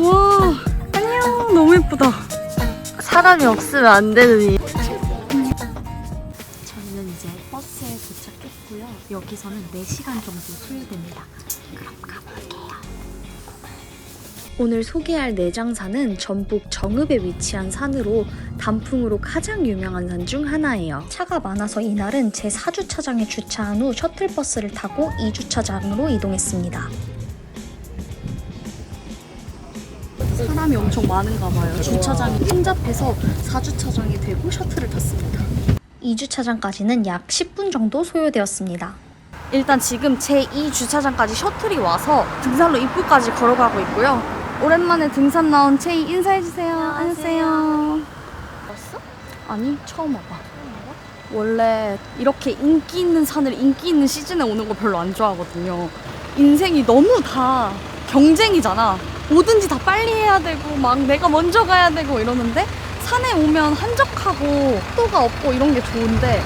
와 안녕 너무 예쁘다. 사람이 없으면 안 되는 일. 저희는 이제 버스에 도착했고요. 여기서는 4시간 정도 소요됩니다. 그럼. 오늘 소개할 내장산은 전북 정읍에 위치한 산으로 단풍으로 가장 유명한 산 중 하나예요. 차가 많아서 이날은 제 4주차장에 주차한 후 셔틀버스를 타고 2주차장으로 이동했습니다. 사람이 엄청 많은가 봐요. 주차장이 혼잡해서 4주차장이 되고 셔틀을 탔습니다. 2주차장까지는 약 10분 정도 소요되었습니다. 일단 지금 제2 주차장까지 셔틀이 와서 등산로 입구까지 걸어가고 있고요. 오랜만에 등산 나온 채이 인사해주세요. 안녕하세요. 왔어? 아니 처음 와봐. 원래 이렇게 인기 있는 산을 인기 있는 시즌에 오는 거 별로 안 좋아하거든요. 인생이 너무 다 경쟁이잖아. 뭐든지 다 빨리 해야 되고 막 내가 먼저 가야 되고 이러는데 산에 오면 한적하고 속도가 없고 이런 게 좋은데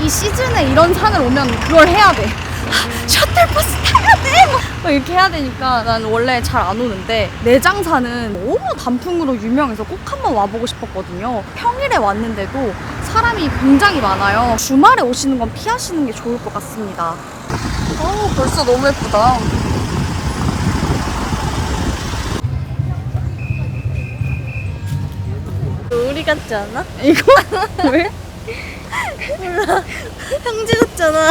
이 시즌에 이런 산을 오면 그걸 해야 돼. 아, 셔틀버스 타야 돼! 막, 막 이렇게 해야 되니까 난 원래 잘 안 오는데 내장산은 너무 단풍으로 유명해서 꼭 한번 와보고 싶었거든요. 평일에 왔는데도 사람이 굉장히 많아요. 주말에 오시는 건 피하시는 게 좋을 것 같습니다. 어 벌써 너무 예쁘다. 우리 같지 않아? 이거 왜? 형제 같잖아.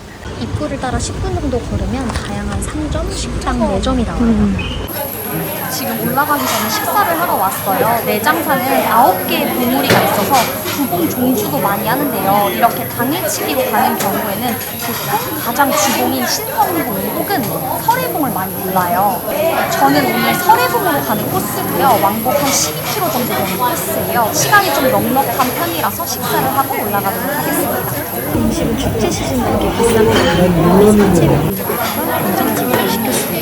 입구를 따라 10분 정도 걸으면 다양한 상점, 식당, 매점이 나와요. 지금 올라가기 전에 식사를 하러 왔어요. 내장산은 9개의 봉우리가 있어서 주봉 종주도 많이 하는데요. 이렇게 당일치기로 가는 경우에는 보통 가장 주봉인 신성봉 혹은 설해봉을 많이 골라요. 저는 오늘 설해봉으로 가는 코스고요. 왕복 한 12km 정도 되는 코스예요. 시간이 좀 넉넉한 편이라서 식사를 하고 올라가도록 하겠습니다. 지금 축제 시즌 되게 비싼 거 그래서 산책을 완전 진짜 시켰어요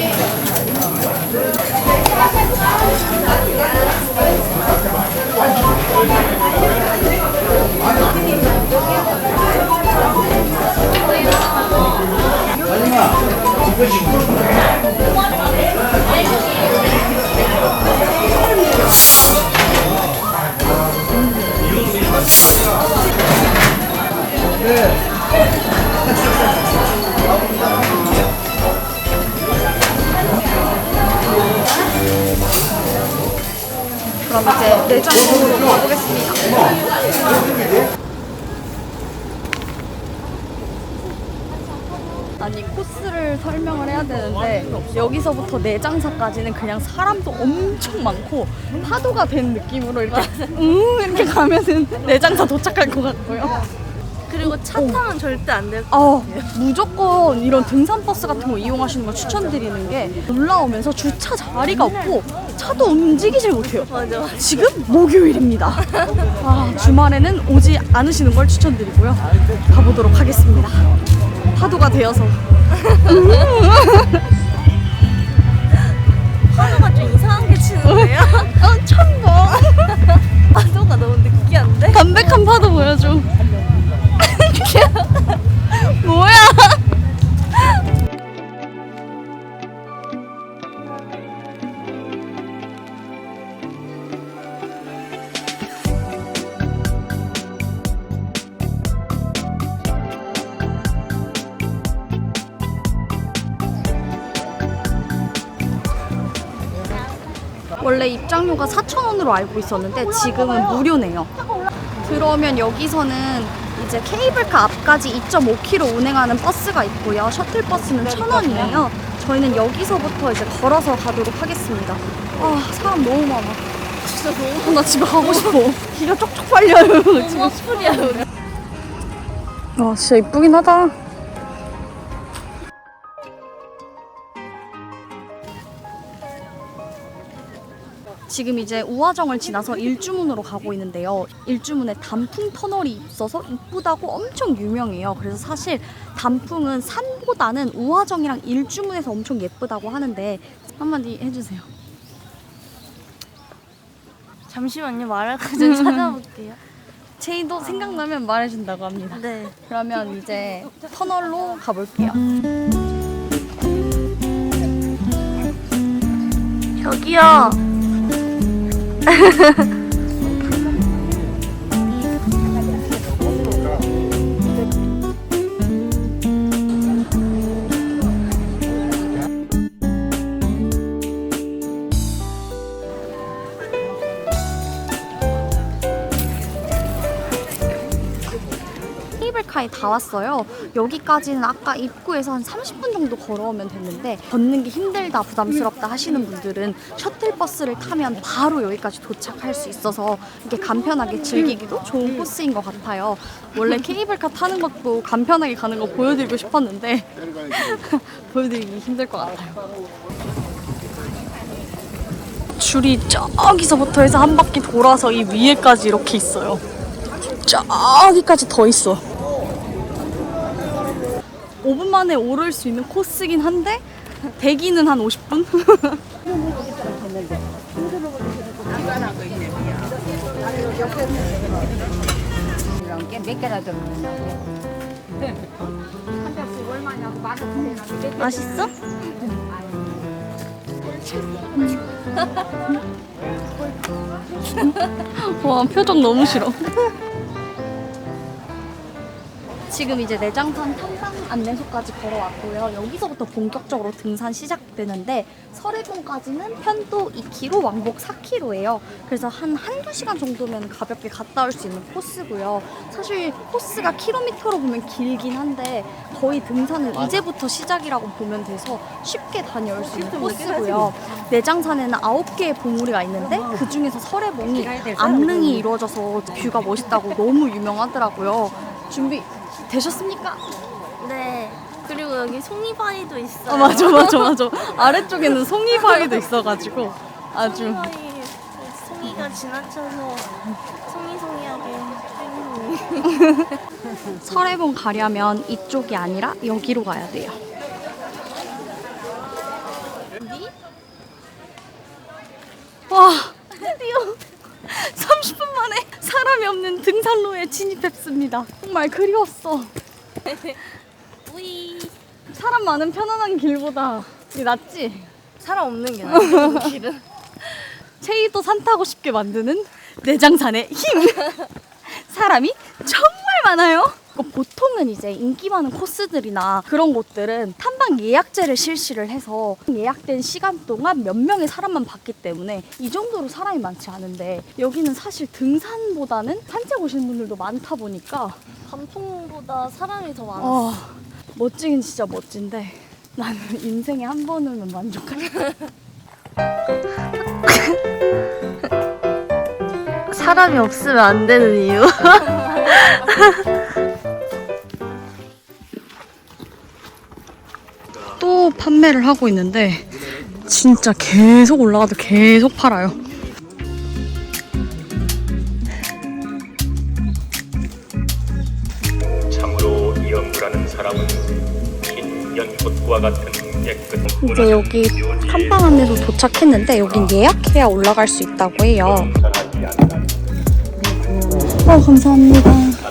얼마? 9 0 0 내장사까지는 그냥 사람도 엄청 많고 파도가 된 느낌으로 이렇게 응 이렇게 가면은 내장사 도착할 것 같고요. 그리고 차 타면 절대 안 될. 어, 무조건 이런 등산 버스 같은 거 이용하시는 걸 추천드리는 게 올라오면서 주차 자리가 없고 차도 움직이질 못해요. 맞아. 맞아. 지금 목요일입니다. 아, 주말에는 오지 않으시는 걸 추천드리고요. 가보도록 하겠습니다. 파도가 되어서. 파도가 좀 이상하게 치는데요? 어, 참 봐. 4,000원으로 알고 있었는데 지금은 무료네요. 들어오면 여기서는 이제 케이블카 앞까지 2.5km 운행하는 버스가 있고요. 셔틀버스는 1,000원이에요. 저희는 여기서부터 이제 걸어서 가도록 하겠습니다. 아, 사람 너무 많아. 진짜 너무 나 집에 가고 싶어. 기가 쪽쪽 빨려요. 지금. 머플이야 우리. 와, 진짜 이쁘긴 하다. 지금 이제 우화정을 지나서 일주문으로 가고 있는데요. 일주문에 단풍 터널이 있어서 이쁘다고 엄청 유명해요. 그래서 사실 단풍은 산보다는 우화정이랑 일주문에서 엄청 예쁘다고 하는데 한마디 해주세요. 잠시만요 말할까 좀 찾아볼게요. 제이도 생각나면 말해준다고 합니다. 네. 그러면 이제 터널로 가볼게요. 저기요. 케이블카에 다 왔어요. 여기까지는 아까 입구에서 한 30분 정도 걸어오면 됐는데 걷는 게 힘들다, 부담스럽다 하시는 분들은 셔 틀버스를 타면 바로 여기까지 도착할 수 있어서 이렇게 간편하게 즐기기도 좋은 코스인 것 같아요. 원래 케이블카 타는 것도 간편하게 가는 거 보여드리고 싶었는데 보여드리기 힘들 것 같아요. 줄이 저기서부터 해서 한 바퀴 돌아서 이 위에까지 이렇게 있어요. 저기까지 더 있어. 5분 만에 오를 수 있는 코스긴 한데 대기는 한 50분? 이런 게 몇 개나 얼마냐고 만원 맛있어? 와 표정 너무 싫어. 지금 이제 내장산 탐방 안내소까지 걸어왔고요. 여기서부터 본격적으로 등산 시작되는데 설해봉까지는 편도 2km, 왕복 4km예요. 그래서 한 한두 시간 정도면 가볍게 갔다 올 수 있는 코스고요. 사실 코스가 킬로미터로 보면 길긴 한데 거의 등산은 이제부터 시작이라고 보면 돼서 쉽게 다녀올 수 있는 코스고요. 내장산에는 9개의 봉우리가 있는데 그 중에서 설해봉이 암릉이 이루어져서 뷰가 멋있다고 너무 유명하더라고요. 준비 되셨습니까? 네. 그리고 여기 송이바위도 있어요. 아 맞아 맞아 맞아 아래쪽에는 송이바위도 있어가지고 아주 송이바위 송이가 지나쳐서 송이송이하게 땡기네. 설해봉 가려면 이쪽이 아니라 여기로 가야 돼요. 와 드디어 30분 만에 사람이 없는 등산로에 진입했습니다. 정말 그리웠어. 우이. 사람 많은 편안한 길보다 이게 낫지? 사람 없는 게 나아요. 길은. 체이도 산 타고 싶게 만드는 내장산의 힘. 사람이 정말 많아요. 그 보통은 이제 인기 많은 코스들이나 그런 곳들은 탐방 예약제를 실시를 해서 예약된 시간 동안 몇 명의 사람만 봤기 때문에 이 정도로 사람이 많지 않은데 여기는 사실 등산보다는 산책 오시는 분들도 많다 보니까 단풍보다 사람이 더 많았어. 어, 멋지긴 진짜 멋진데 나는 인생에 한 번은 만족할 사람이 없으면 안 되는 이유. 판매를 하고 있는데 진짜 계속 올라가도 계속 팔아요. 참으로 영구라는 사람은 흰 연꽃과 같은 깨끗한 이제 여기 탐방 안내소 도착했는데 여긴 예약해야 올라갈 수 있다고 해요. 어, 감사합니다.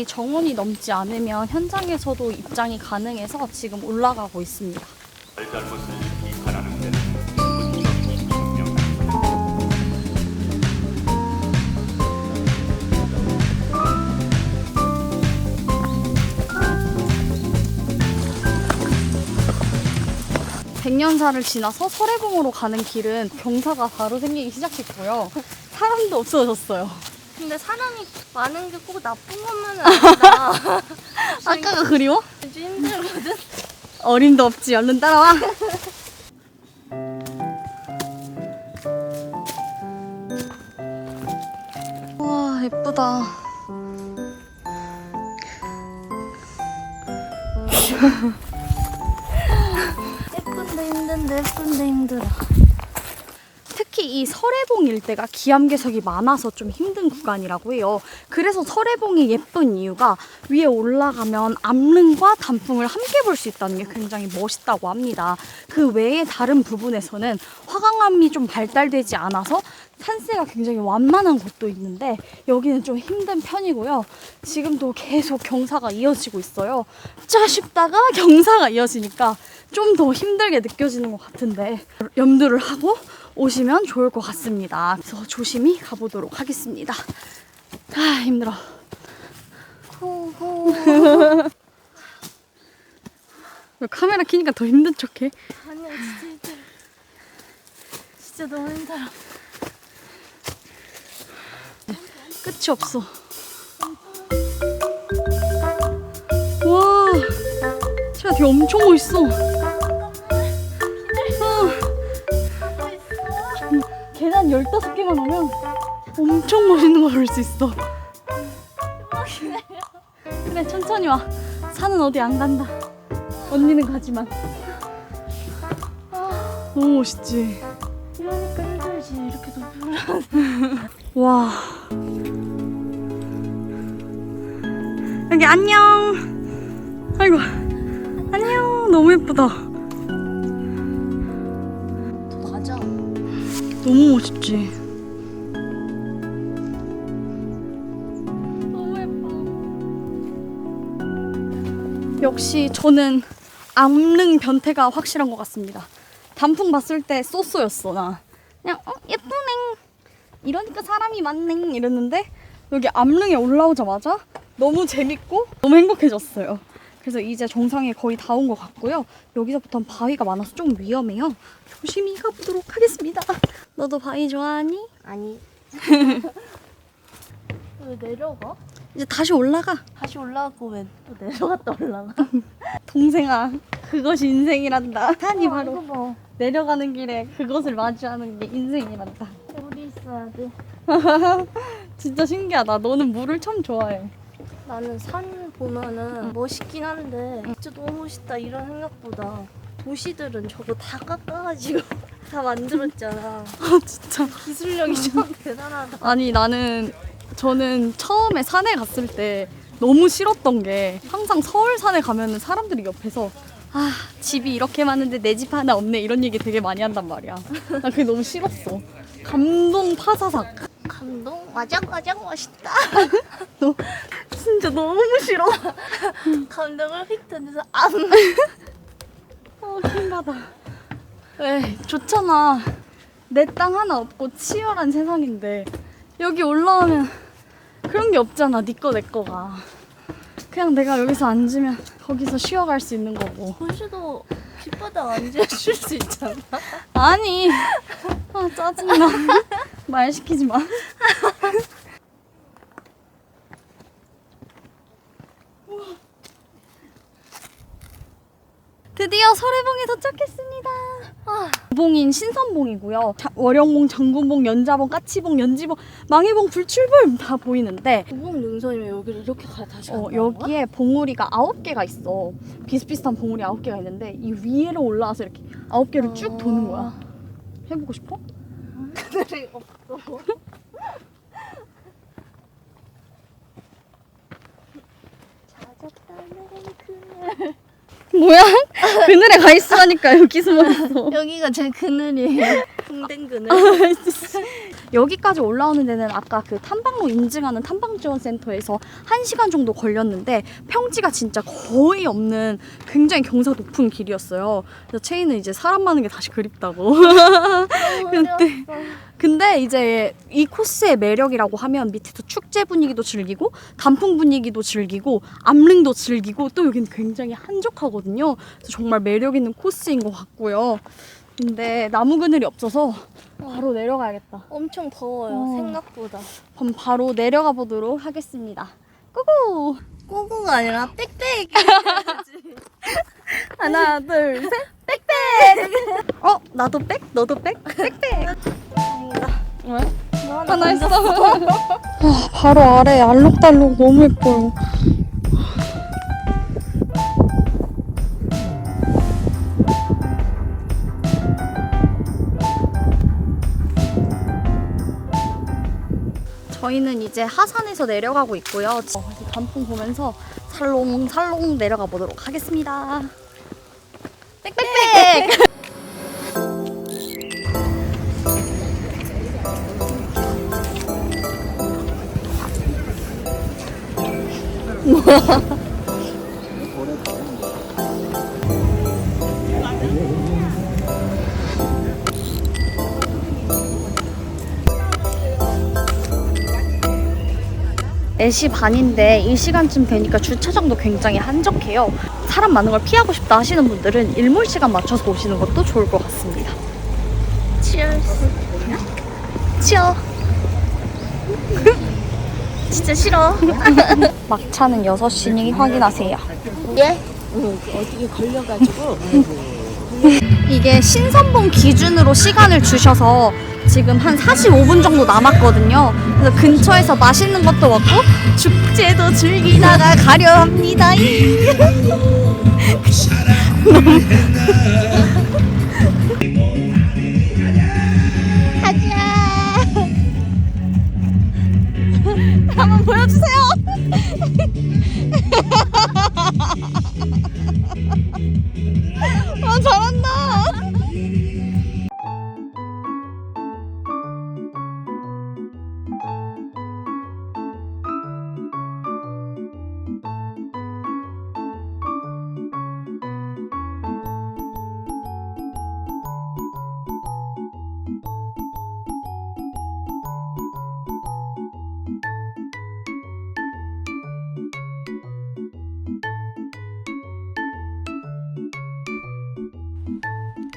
다행히 정원이 넘지 않으면 현장에서도 입장이 가능해서 지금 올라가고 있습니다. 백년사를 지나서 설해봉으로 가는 길은 경사가 바로 생기기 시작했고요. 사람도 없어졌어요. 근데 사람이 많은 게 꼭 나쁜 것만은 아니다. 아까가 그리워? 좀 힘들거든. 어림도 없지. 얼른 따라와. 와, 예쁘다. 예쁜데 힘든데 예쁜데 힘들어. 특히 이 설해봉 일대가 기암괴석이 많아서 좀 힘든 구간이라고 해요. 그래서 설해봉이 예쁜 이유가 위에 올라가면 암릉과 단풍을 함께 볼 수 있다는 게 굉장히 멋있다고 합니다. 그 외에 다른 부분에서는 화강암이 좀 발달되지 않아서 산세가 굉장히 완만한 곳도 있는데 여기는 좀 힘든 편이고요. 지금도 계속 경사가 이어지고 있어요. 짜쉽다가 경사가 이어지니까 좀 더 힘들게 느껴지는 것 같은데 염두를 하고 오시면 좋을 것 같습니다. 그래서 조심히 가보도록 하겠습니다. 아 힘들어. 호호. 왜 카메라 켜니까 더 힘든 척해? 아니야 진짜 힘들어. 진짜 너무 힘들어. 끝이 없어. 와, 진짜 되게 엄청 멋있어. 15개만 오면 엄청 멋있는 거볼수 있어. 그래, 천천히 와. 산은 어디 안 간다. 언니는 가지만. 아, 너무 멋있지? 이러니까 힘들지 이렇게 높이 올라. 와. 여기 안녕. 아이고. 안녕. 너무 예쁘다. 너무 멋있지. 너무 예뻐. 역시 저는 암릉 변태가 확실한 것 같습니다. 단풍 봤을 때 쏘쏘였어 나. 그냥 어 예쁘네. 이러니까 사람이 많네 이랬는데 여기 암릉에 올라오자마자 너무 재밌고 너무 행복해졌어요. 그래서 이제 정상에 거의 다 온 것 같고요. 여기서부터는 바위가 많아서 좀 위험해요. 조심히 가보도록 하겠습니다. 너도 바위 좋아하니? 아니. 왜 내려가? 이제 다시 올라가. 다시 올라가고 왜 또 내려갔다 올라가? 동생아, 그것이 인생이란다. 산이 어, 바로 이거 봐. 내려가는 길에 그것을 마주하는 게 인생이란다. 우리 있어야 돼. 진짜 신기하다. 너는 물을 참 좋아해. 나는 산 보면은 멋있긴 한데 진짜 너무 멋있다 이런 생각보다 도시들은 저거 다 깎아가지고 다 만들었잖아. 아 진짜. 기술력이 참 대단하다. 아니 나는 저는 처음에 산에 갔을 때 너무 싫었던 게 항상 서울 산에 가면은 사람들이 옆에서 아 집이 이렇게 많은데 내 집 하나 없네 이런 얘기 되게 많이 한단 말이야. 나 그게 너무 싫었어. 감동 파사삭. 감동? 와장 와장 멋있다. 너 진짜 너무 싫어. 감동을 휙 던져서 안. 어, 킹받아. 왜 좋잖아. 내 땅 하나 없고 치열한 세상인데 여기 올라오면 그런 게 없잖아. 네 거 내 거가. 그냥 내가 여기서 앉으면 거기서 쉬어갈 수 있는 거고. 도시도 뒷바닥 앉아줄 수 있잖아. 아니. 아 짜증나. 말 시키지 마. 드디어 설해봉에 도착했습니다. 아, 봉인 신선봉이고요. 자- 월영봉, 장군봉, 연자봉, 까치봉, 연지봉, 망해봉, 불출봉 다 보이는데 우봉 능선이면 여기를 이렇게 가 다시 어, 간다는 거야? 여기에 봉우리가 아홉 개가 있어. 비슷비슷한 봉우리 아홉 개가 있는데 이 위로 올라와서 이렇게 아홉 개를 쭉 도는 거야. 해보고 싶어? 그늘이 없어. 찾았다는 그늘. 뭐야? 그늘에 가 있으라니까 여기 숨어 있어. 여기가 제 그늘이에요. 풍뎅 그늘. 여기까지 올라오는 데는 아까 그 탐방로 인증하는 탐방지원센터에서 1시간 정도 걸렸는데 평지가 진짜 거의 없는 굉장히 경사 높은 길이었어요. 그래서 체이는 이제 사람 많은 게 다시 그립다고. 근데 근데 이제 이 코스의 매력이라고 하면 밑에서 축제 분위기도 즐기고 단풍 분위기도 즐기고 암릉도 즐기고 또 여기는 굉장히 한적하거든요. 그래서 정말 매력 있는 코스인 것 같고요. 근데 나무 그늘이 없어서 바로 내려가야겠다. 엄청 더워요. 어. 생각보다. 그럼 바로 내려가 보도록 하겠습니다. 고고! 꼬구가 아니라 빽빽. 하나, 둘, 셋, 빽빽! 어, 나도 빽, 너도 빽, 빽빽! 왜? 하나 했어. 아, 바로 아래 알록달록 너무 예뻐요. 저희는 이제 하산에서 내려가고 있고요. 어, 이제 단풍 보면서 살롱살롱 내려가 보도록 하겠습니다. 빽빽! 네시 반인데 이 시간쯤 되니까 주차장도 굉장히 한적해요. 사람 많은 걸 피하고 싶다 하시는 분들은 일몰 시간 맞춰서 오시는 것도 좋을 것 같습니다. 치얼스. 치어. 진짜 싫어. 막차는 6시니 확인하세요. 예? 이게 신선봉 기준으로 시간을 주셔서 지금 한 45분 정도 남았거든요. 그래서 근처에서 맛있는 것도 먹고 축제도 즐기다가 가려 합니다.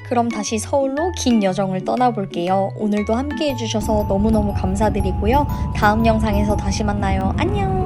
그럼 다시 서울로 긴 여정을 떠나볼게요. 오늘도 함께 해주셔서 너무너무 감사드리고요. 다음 영상에서 다시 만나요. 안녕!